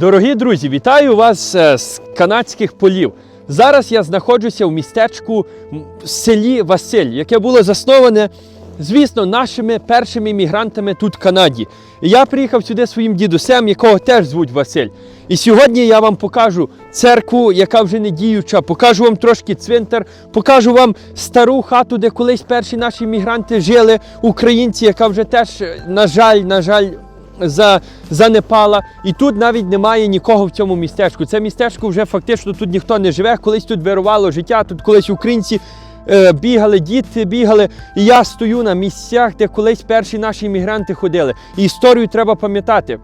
Дорогі друзі, вітаю вас е, з канадських полів. Зараз я знаходжуся в містечку м, селі Василь, яке було засноване, звісно, нашими першими мігрантами тут в Канаді. Я приїхав сюди своїм дідусем, якого теж звуть Василь. І сьогодні я вам покажу церкву, яка вже не діюча, покажу вам трошки цвинтар, покажу вам стару хату, де колись перші наші мігранти жили, українці, яка вже теж, е, на жаль, на жаль, за, занепала. І тут навіть немає нікого в цьому містечку. Це містечко вже фактично тут ніхто не живе. Колись тут вирувало життя, тут колись українці е, бігали, діти бігали. І я стою на місцях, де колись перші наші іммігранти ходили. І історію треба пам'ятати.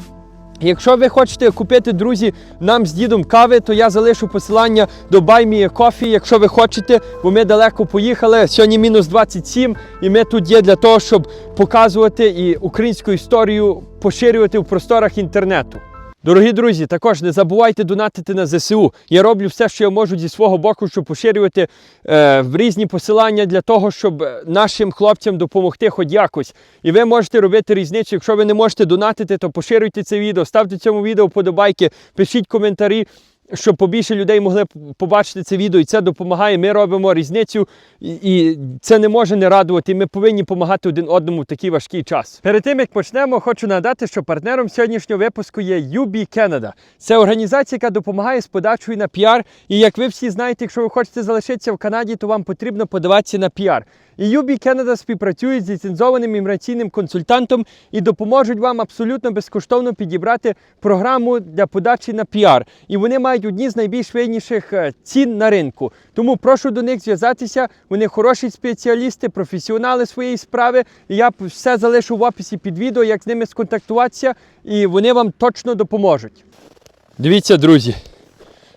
Якщо ви хочете купити, друзі, нам з дідом кави, то я залишу посилання до Coffee, якщо ви хочете, бо ми далеко поїхали. Сьогодні мінус 27, і ми тут є для того, щоб показувати і українську історію поширювати в просторах інтернету. Дорогі друзі, також не забувайте донатити на ЗСУ. Я роблю все, що я можу зі свого боку, щоб поширювати е, різні посилання для того, щоб е, нашим хлопцям допомогти хоч якось. І ви можете робити різницю. Якщо ви не можете донатити, то поширюйте це відео, ставте цьому відео вподобайки, пишіть коментарі. Щоб побільше людей могли побачити це відео, і це допомагає. Ми робимо різницю, і, це не може не радувати. Ми повинні допомагати один одному в такий важкий час. Перед тим як почнемо, хочу нагадати, що партнером сьогоднішнього випуску є UB Canada. Це організація, яка допомагає з подачою на піар. І як ви всі знаєте, якщо ви хочете залишитися в Канаді, то вам потрібно подаватися на піар. І UB Canada співпрацюють з ліцензованим імміграційним консультантом і допоможуть вам абсолютно безкоштовно підібрати програму для подачі на піар. І вони мають одні з найбільш вигідніших е, цін на ринку. Тому прошу до них зв'язатися. Вони хороші спеціалісти, професіонали своєї справи. І я все залишу в описі під відео, як з ними сконтактуватися, і вони вам точно допоможуть. Дивіться, друзі,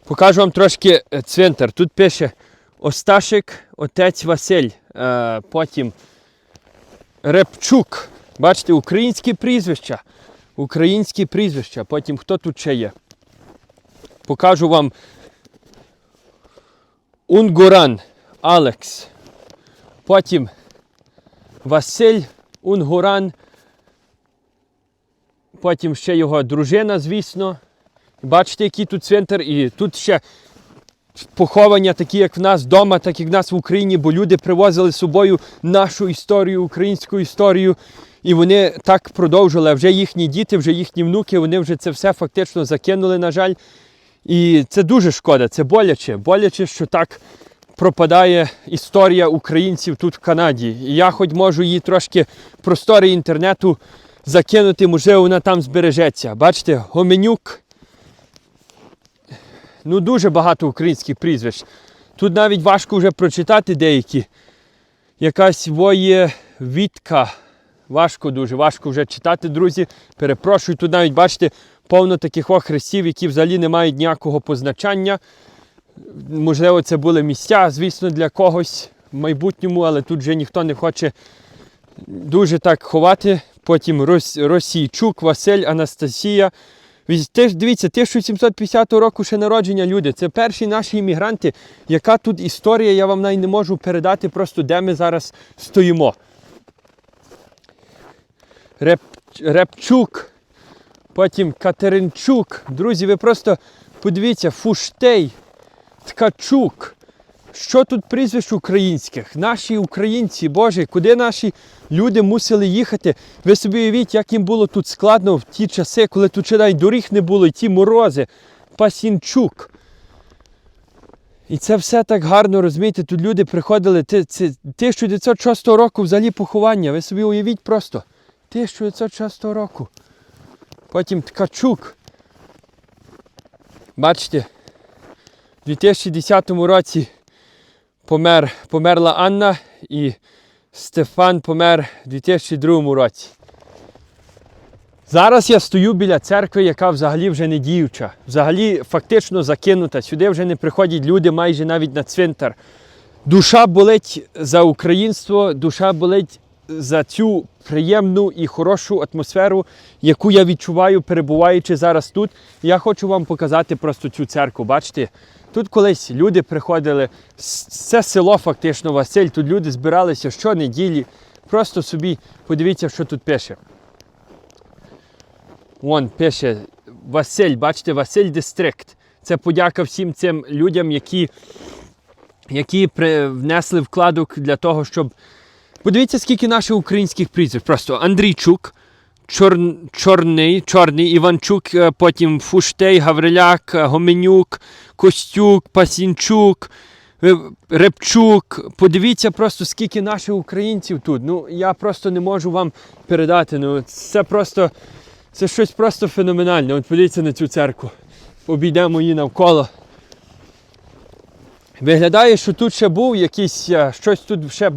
покажу вам трошки е, цвинтар. Тут пише Осташик, отець Василь. Е, потім Репчук. Бачите, українські прізвища. Українські прізвища. Потім хто тут ще є? Покажу вам Унгуран Алекс. Потім Василь Унгуран. Потім ще його дружина, звісно. Бачите, який тут цвинтар, і тут ще поховання, такі, як в нас вдома, так як в нас в Україні, бо люди привозили з собою нашу історію, українську історію. І вони так продовжили. Вже їхні діти, вже їхні внуки, вони вже це все фактично закинули, на жаль. І це дуже шкода, це боляче. Боляче, що так пропадає історія українців тут в Канаді. І я хоч можу її трошки в простори інтернету закинути, можливо, вона там збережеться. Бачите, Гоменюк. Ну, дуже багато українських прізвищ. Тут навіть важко вже прочитати деякі. Якась воє Вітка. Важко дуже, важко вже читати, друзі. Перепрошую, тут навіть бачите повно таких о хрестів, які взагалі не мають ніякого позначання. Можливо, це були місця, звісно, для когось в майбутньому, але тут вже ніхто не хоче дуже так ховати. Потім Російчук, Василь, Анастасія. Дивіться, 1750 року ще народження люди. Це перші наші іммігранти. Яка тут історія, я вам навіть не можу передати, просто де ми зараз стоїмо. Реп, Репчук, потім Катеринчук. Друзі, ви просто подивіться, Фуштей, Ткачук. Що тут прізвищ українських? Наші українці, Боже, куди наші люди мусили їхати? Ви собі уявіть, як їм було тут складно в ті часи, коли тут ще навіть доріг не було, і ті морози. Пасінчук. І це все так гарно розумієте. Тут люди приходили. Це, це 1906 року взагалі поховання. Ви собі уявіть просто. 1906 року. Потім Ткачук. Бачите, у 2010 році помер, померла Анна і Стефан помер у 2002 році. Зараз я стою біля церкви, яка взагалі вже не діюча, взагалі фактично закинута. Сюди вже не приходять люди майже навіть на цвинтар. Душа болить за українство, душа болить за цю приємну і хорошу атмосферу, яку я відчуваю, перебуваючи зараз тут. Я хочу вам показати просто цю церкву. Бачите, тут колись люди приходили, це село фактично Василь, тут люди збиралися щонеділі. Просто собі подивіться, що тут пише. Вон пише Василь, бачите, Василь Дистрикт. Це подяка всім цим людям, які, які внесли вкладок для того, щоб. Подивіться, скільки наших українських прізвищ. Просто Андрійчук, Чор... Чорний, Чорний, Іванчук, е, потім Фуштей, Гавриляк, е, Гоменюк, Костюк, Пасінчук, е, Репчук. Подивіться просто, скільки наших українців тут. Ну, я просто не можу вам передати. Ну, це просто це щось просто феноменальне. От подивіться на цю церкву. Обійдемо її навколо. Виглядає, що тут ще був якийсь, е, щось тут ще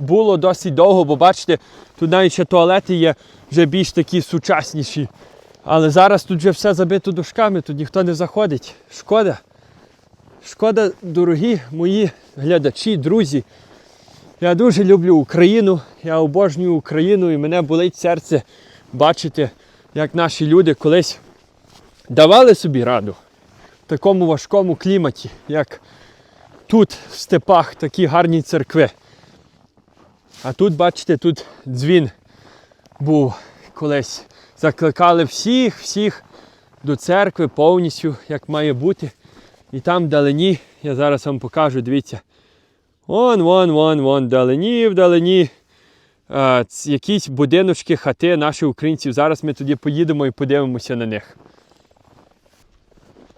було досить довго, бо бачите, тут навіть ще туалети є вже більш такі сучасніші. Але зараз тут вже все забито дошками, тут ніхто не заходить. Шкода. Шкода, дорогі мої глядачі, друзі. Я дуже люблю Україну, я обожнюю Україну і мене болить серце бачити, як наші люди колись давали собі раду в такому важкому кліматі, як тут в степах такі гарні церкви. А тут, бачите, тут дзвін був колись. Закликали всіх, всіх до церкви повністю, як має бути. І там вдалині, я зараз вам покажу, дивіться. Вон, вон, вон, вон, вдалині, вдалині. Ц- якісь будиночки, хати наших українців. Зараз ми тоді поїдемо і подивимося на них.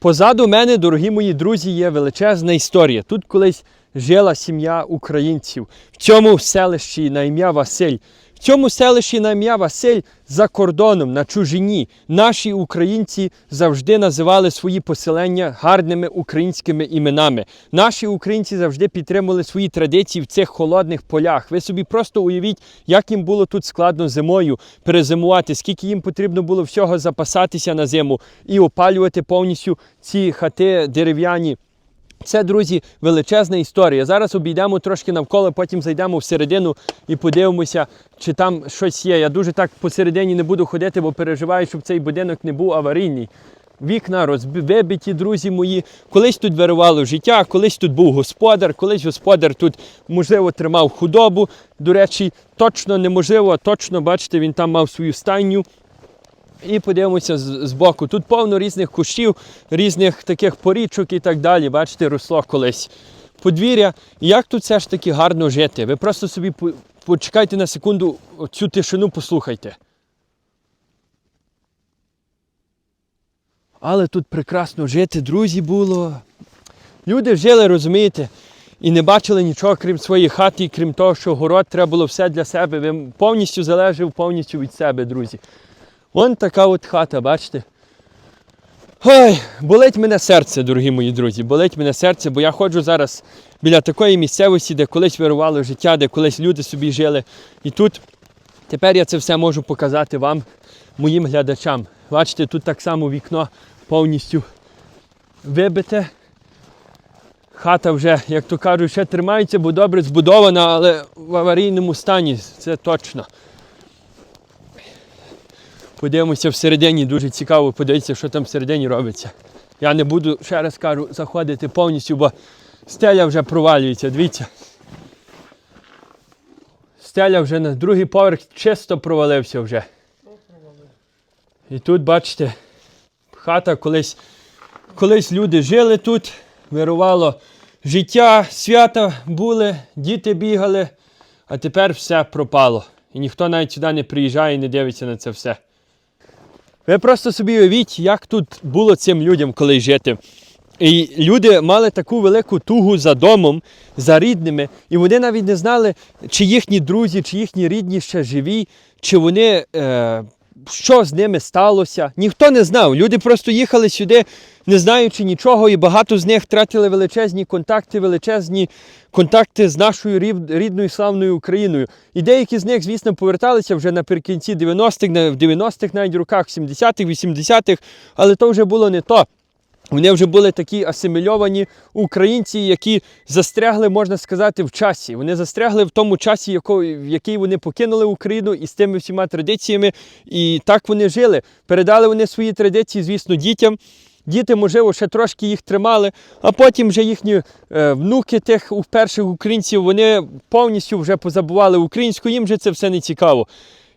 Позаду мене, дорогі мої друзі, є величезна історія. Тут колись жила сім'я українців. В цьому селищі на ім'я Василь. Цьому селищі на ім'я Василь за кордоном, на чужині. Наші українці завжди називали свої поселення гарними українськими іменами. Наші українці завжди підтримували свої традиції в цих холодних полях. Ви собі просто уявіть, як їм було тут складно зимою перезимувати, скільки їм потрібно було всього запасатися на зиму і опалювати повністю ці хати дерев'яні. Це, друзі, величезна історія. Зараз обійдемо трошки навколо, потім зайдемо всередину і подивимося, чи там щось є. Я дуже так посередині не буду ходити, бо переживаю, щоб цей будинок не був аварійний. Вікна розби- вибиті, друзі мої. Колись тут вирувало життя, колись тут був господар, колись господар тут, можливо, тримав худобу. До речі, точно неможливо, точно, бачите, він там мав свою стайню. І подивимося з, боку. Тут повно різних кущів, різних таких порічок і так далі. Бачите, росло колись подвір'я. Як тут все ж таки гарно жити? Ви просто собі по- почекайте на секунду, цю тишину послухайте. Але тут прекрасно жити, друзі, було. Люди жили, розумієте, і не бачили нічого, крім своєї хати, крім того, що город треба було все для себе. Ви повністю залежав повністю від себе, друзі. Вон така от хата, бачите? Ой, болить мене серце, дорогі мої друзі, болить мене серце, бо я ходжу зараз біля такої місцевості, де колись вирувало життя, де колись люди собі жили. І тут тепер я це все можу показати вам, моїм глядачам. Бачите, тут так само вікно повністю вибите. Хата вже, як то кажуть, ще тримається, бо добре збудована, але в аварійному стані, це точно. Подивимося всередині, дуже цікаво подивитися, що там всередині робиться. Я не буду, ще раз кажу, заходити повністю, бо стеля вже провалюється, дивіться. Стеля вже на другий поверх чисто провалився вже. І тут, бачите, хата колись, колись люди жили тут, вирувало життя, свята були, діти бігали, а тепер все пропало. І ніхто навіть сюди не приїжджає і не дивиться на це все. Ви просто собі уявіть, як тут було цим людям коли жити. І люди мали таку велику тугу за домом, за рідними, і вони навіть не знали, чи їхні друзі, чи їхні рідні ще живі, чи вони, е, що з ними сталося. Ніхто не знав. Люди просто їхали сюди, не знаючи нічого, і багато з них втратили величезні контакти, величезні контакти з нашою рідною славною Україною. І деякі з них, звісно, поверталися вже наприкінці 90-х, на- в 90-х навіть роках, 70-х, 80-х, але то вже було не то. Вони вже були такі асимільовані українці, які застрягли, можна сказати, в часі. Вони застрягли в тому часі, в який вони покинули Україну і з тими всіма традиціями. І так вони жили. Передали вони свої традиції, звісно, дітям. Діти, можливо, ще трошки їх тримали, а потім вже їхні е, внуки тих перших українців вони повністю вже позабували українську, їм вже це все не цікаво.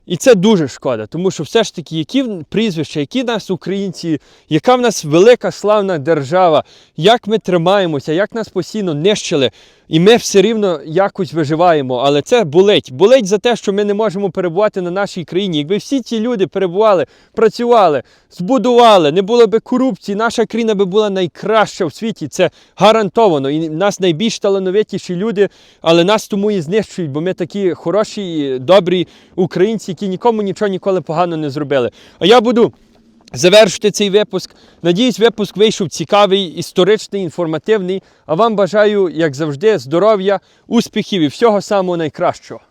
І це дуже шкода, тому що все ж таки, які прізвища, які нас українці, яка в нас велика славна держава, як ми тримаємося, як нас постійно нищили, і ми все рівно якось виживаємо. Але це болить. Болить за те, що ми не можемо перебувати на нашій країні. Якби всі ці люди перебували, працювали, збудували, не було би корупції, наша країна би була найкраща в світі. Це гарантовано. І нас найбільш талановитіші люди, але нас тому і знищують, бо ми такі хороші, добрі українці, які нікому нічого ніколи погано не зробили. А я буду. Завершити цей випуск. Надіюсь, випуск вийшов цікавий, історичний, інформативний. А вам бажаю, як завжди, здоров'я, успіхів і всього самого найкращого.